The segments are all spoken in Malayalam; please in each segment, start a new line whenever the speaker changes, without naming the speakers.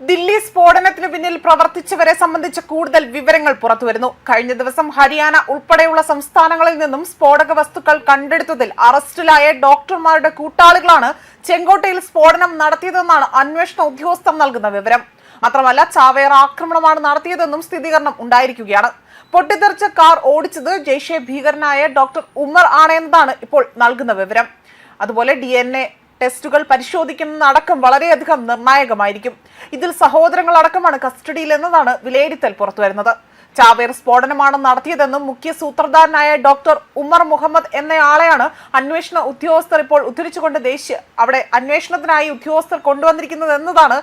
ദില്ലി സ്ഫോടനത്തിനു പിന്നിൽ പ്രവർത്തിച്ചവരെ സംബന്ധിച്ച കൂടുതൽ വിവരങ്ങൾ പുറത്തുവരുന്നു. കഴിഞ്ഞ ദിവസം ഹരിയാന ഉൾപ്പെടെയുള്ള സംസ്ഥാനങ്ങളിൽ നിന്നും സ്ഫോടക വസ്തുക്കൾ കണ്ടെടുത്തതിൽ അറസ്റ്റിലായ ഡോക്ടർമാരുടെ കൂട്ടാളികളാണ് ചെങ്കോട്ടയിൽ സ്ഫോടനം നടത്തിയതെന്നാണ് അന്വേഷണ ഉദ്യോഗസ്ഥർ നൽകുന്ന വിവരം. മാത്രമല്ല ചാവേർ ആക്രമണമാണ് നടത്തിയതെന്നും സ്ഥിരീകരണം ഉണ്ടായിരിക്കുകയാണ്. പൊട്ടിത്തെറിച്ച കാർ ഓടിച്ചത് ജയ്ഷെ ഭീകരനായ ഡോക്ടർ ഉമർ ആണെന്നതാണ് ഇപ്പോൾ നൽകുന്ന വിവരം. അതുപോലെ ഡി ടെസ്റ്റുകൾ പരിശോധിക്കുന്നതടക്കം വളരെയധികം നിർണായകമായിരിക്കും. ഇതിൽ സഹോദരങ്ങളടക്കമാണ് കസ്റ്റഡിയിൽ എന്നതാണ് വിലയിരുത്തൽ പുറത്തുവരുന്നത്. ചാവേർ സ്ഫോടനമാണ് നടത്തിയതെന്നും മുഖ്യ സൂത്രധാരനായ ഡോക്ടർ ഉമർ മുഹമ്മദ് എന്നയാളെയാണ് അന്വേഷണ ഉദ്യോഗസ്ഥർ ഇപ്പോൾ ഉദ്ധരിച്ചുകൊണ്ട് ദേശീയ അവിടെ അന്വേഷണത്തിനായി ഉദ്യോഗസ്ഥർ കൊണ്ടുവന്നിരിക്കുന്നത് എന്നതാണ്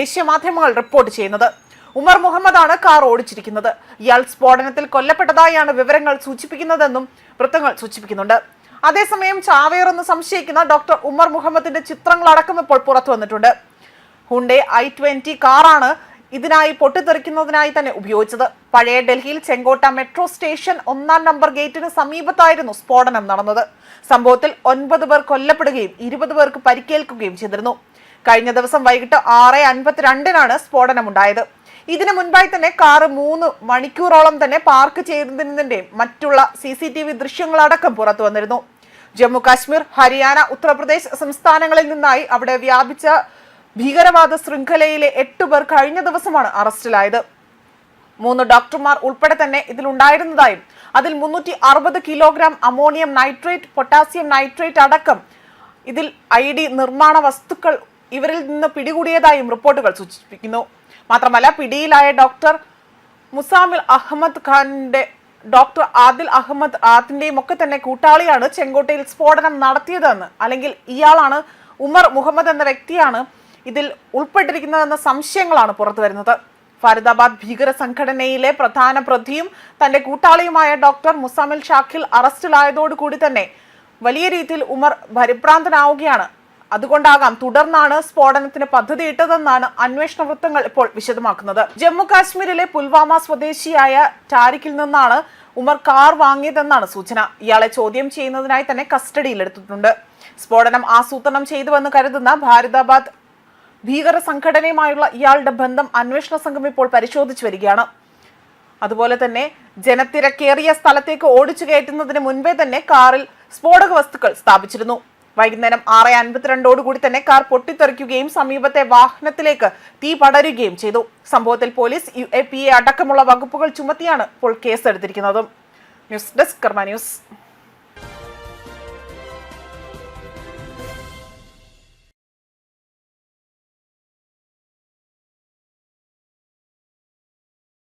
ദേശീയ മാധ്യമങ്ങൾ റിപ്പോർട്ട് ചെയ്യുന്നത്. ഉമർ മുഹമ്മദാണ് കാർ ഓടിച്ചിരിക്കുന്നത്. ഇയാൾ സ്ഫോടനത്തിൽ കൊല്ലപ്പെട്ടതായാണ് വിവരങ്ങൾ സൂചിപ്പിക്കുന്നതെന്നും വൃത്തങ്ങൾ സൂചിപ്പിക്കുന്നുണ്ട്. അതേസമയം ചാവേർ എന്ന് സംശയിക്കുന്ന ഡോക്ടർ ഉമർ മുഹമ്മദിന്റെ ചിത്രങ്ങളടക്കം ഇപ്പോൾ പുറത്തു വന്നിട്ടുണ്ട്. ഹുണ്ടേ ഐ ട്വന്റി കാറാണ് ഇതിനായി പൊട്ടിത്തെറിക്കുന്നതിനായി തന്നെ ഉപയോഗിച്ചത്. പഴയ ഡൽഹിയിൽ ചെങ്കോട്ട മെട്രോ സ്റ്റേഷൻ ഒന്നാം നമ്പർ ഗേറ്റിന് സമീപത്തായിരുന്നു സ്ഫോടനം നടന്നത്. സംഭവത്തിൽ ഒൻപത് പേർ കൊല്ലപ്പെടുകയും ഇരുപത് പേർക്ക് പരിക്കേൽക്കുകയും ചെയ്തിരുന്നു. കഴിഞ്ഞ ദിവസം വൈകിട്ട് ആറ് അൻപത്തിരണ്ടിനാണ് സ്ഫോടനമുണ്ടായത്. ഇതിനു മുൻപായി തന്നെ കാറ് മൂന്ന് മണിക്കൂറോളം തന്നെ പാർക്ക് ചെയ്തതിന്റെയും മറ്റുള്ള സി സി ടി വി ദൃശ്യങ്ങളടക്കം പുറത്തു വന്നിരുന്നു. ജമ്മു കാശ്മീർ ഹരിയാന ഉത്തർപ്രദേശ് സംസ്ഥാനങ്ങളിൽ നിന്നായി അവിടെ വ്യാപിച്ച ഭീകരവാദ ശൃംഖലയിലെ എട്ട് പേർ കഴിഞ്ഞ ദിവസമാണ് അറസ്റ്റിലായത്. മൂന്ന് ഡോക്ടർമാർ ഉൾപ്പെടെ തന്നെ ഇതിലുണ്ടായിരുന്നതായും അതിൽ മുന്നൂറ്റി അറുപത് kilogram ammonium nitrate potassium nitrate അടക്കം ഇതിൽ ഐ ഡി നിർമ്മാണ വസ്തുക്കൾ ഇവരിൽ നിന്ന് പിടികൂടിയതായും റിപ്പോർട്ടുകൾ സൂചിപ്പിക്കുന്നു. മാത്രമല്ല പിടിയിലായ ഡോക്ടർ മുസാമിൽ അഹമ്മദ് ഖാന്റെ ഡോക്ടർ ആദിൽ അഹമ്മദ് ആത്തിന്റെയും ഒക്കെ തന്നെ കൂട്ടാളിയാണ് ചെങ്കോട്ടയിൽ സ്ഫോടനം നടത്തിയതെന്ന്. അല്ലെങ്കിൽ ഇയാളാണ് ഉമർ മുഹമ്മദ് എന്ന വ്യക്തിയാണ് ഇതിൽ ഉൾപ്പെട്ടിരിക്കുന്നതെന്ന സംശയങ്ങളാണ് പുറത്തു വരുന്നത്. ഫരീദാബാദ് ഭീകര സംഘടനയിലെ പ്രധാന പ്രതിയും തന്റെ കൂട്ടാളിയുമായ ഡോക്ടർ മുസാമിൽ ഷാഖിൽ അറസ്റ്റിലായതോടുകൂടി തന്നെ വലിയ രീതിയിൽ ഉമർ പരിഭ്രാന്തനാവുകയാണ്. അതുകൊണ്ടാകാം തുടർന്നാണ് സ്ഫോടനത്തിന് പദ്ധതിയിട്ടതെന്നാണ് അന്വേഷണ വൃത്തങ്ങൾ ഇപ്പോൾ വിശദമാക്കുന്നത്. ജമ്മു കാശ്മീരിലെ പുൽവാമ സ്വദേശിയായ ടാരിക്കിൽ നിന്നാണ് ഉമർ കാർ വാങ്ങിയതെന്നാണ് സൂചന. ഇയാളെ ചോദ്യം ചെയ്യുന്നതിനായി തന്നെ കസ്റ്റഡിയിലെടുത്തിട്ടുണ്ട്. സ്ഫോടനം ആസൂത്രണം ചെയ്തുവെന്ന് കരുതുന്ന ഭാരതാബാദ് ഭീകര സംഘടനയുമായുള്ള ഇയാളുടെ ബന്ധം അന്വേഷണ സംഘം ഇപ്പോൾ പരിശോധിച്ചു വരികയാണ്. അതുപോലെ തന്നെ ജനത്തിരക്കേറിയ സ്ഥലത്തേക്ക് ഓടിച്ചു കയറ്റുന്നതിന് മുൻപേ തന്നെ കാറിൽ സ്ഫോടക വസ്തുക്കൾ സ്ഥാപിച്ചിരുന്നു. വൈകുന്നേരം ആറ് അൻപത്തിരണ്ടോടുകൂടി തന്നെ കാർ പൊട്ടിത്തെറിക്കുകയും സമീപത്തെ വാഹനത്തിലേക്ക് തീ പടരുകയും ചെയ്തു. സംഭവത്തിൽ police U A P A അടക്കമുള്ള വകുപ്പുകൾ ചുമത്തിയാണ് ഇപ്പോൾ കേസെടുത്തിരിക്കുന്നത്. News desk Karma news.